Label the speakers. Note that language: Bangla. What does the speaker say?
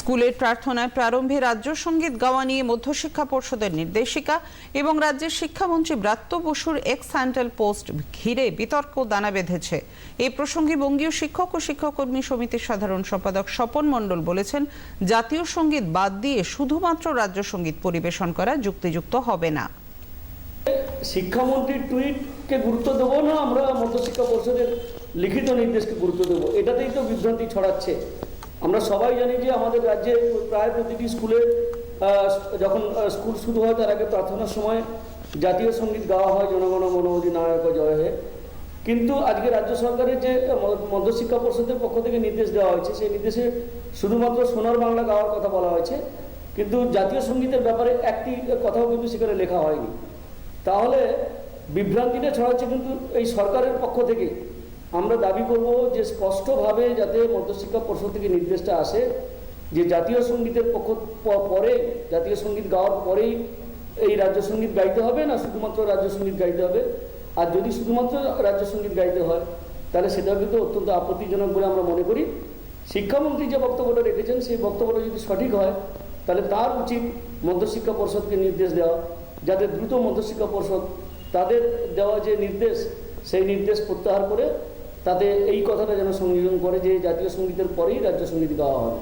Speaker 1: স্কুলের প্রার্থনায় প্রারম্ভে রাজ্য সংগীত গাওয়া নিয়ে মধ্যশিক্ষা পর্ষদের নির্দেশিকা এবং রাজ্যের শিক্ষামন্ত্রী ব্রাত্য বসুর এক্স হ্যান্ডেল পোস্ট ঘিরে বিতর্ক দানা বেঁধেছে। এই প্রসঙ্গে বঙ্গীয় শিক্ষক ও শিক্ষককর্মী সমিতির সাধারণ সম্পাদক স্বপন মণ্ডল বলেছেন, জাতীয় সংগীত বাদ দিয়ে শুধুমাত্র রাজ্য সংগীত পরিবেশন করা যুক্তিযুক্ত হবে না।
Speaker 2: শিক্ষামন্ত্রীর টুইটকে গুরুত্ব দেবো না আমরা মধ্যশিক্ষা পরিষদের লিখিত নির্দেশকে গুরুত্ব দেবো? এটাতেই তো বিভ্রান্তি ছড়াচ্ছে। আমরা সবাই জানি যে আমাদের রাজ্যে প্রায় প্রতিটি স্কুলে যখন স্কুল শুরু হয় তার আগে প্রার্থনার সময় জাতীয় সংগীত গাওয়া হয়, জনগণ মন অধিনায়ক জয় হে। কিন্তু আজকে রাজ্য সরকারের যে মধ্যশিক্ষা পরিষদের পক্ষ থেকে নির্দেশ দেওয়া হয়েছে, সেই নির্দেশে শুধুমাত্র সোনার বাংলা গাওয়ার কথা বলা হয়েছে, কিন্তু জাতীয় সঙ্গীতের ব্যাপারে একটি কথাও কিন্তু সেখানে লেখা হয়নি। তাহলে বিভ্রান্তিটা ছড়াচ্ছে কিন্তু এই সরকারের পক্ষ থেকে। আমরা দাবি করব যে স্পষ্টভাবে যাতে মধ্যশিক্ষা পর্ষদ থেকে নির্দেশটা আসে, যে জাতীয় সঙ্গীতের পক্ষ পরে, জাতীয় সংগীত গাওয়ার পরেই এই রাজ্য সংগীত গাইতে হবে না শুধুমাত্র রাজ্য সংগীত গাইতে হবে? আর যদি শুধুমাত্র রাজ্য সংগীত গাইতে হয়, তাহলে সেটা কিন্তু অত্যন্ত আপত্তিজনক বলে আমরা মনে করি। শিক্ষামন্ত্রী যে বক্তব্যটা রেখেছেন, সেই বক্তব্যটা যদি সঠিক হয়, তাহলে তার উচিত মধ্যশিক্ষা পর্ষদকে নির্দেশ দেওয়া, যাতে দ্রুত মধ্যশিক্ষা পর্ষদ তাদের দেওয়া যে নির্দেশ, সেই নির্দেশ প্রত্যাহার করে তাতে এই কথাটা যেন সংযোজন করে যে জাতীয় সঙ্গীতের পরেই রাজ্য সংগীত গাওয়া হবে।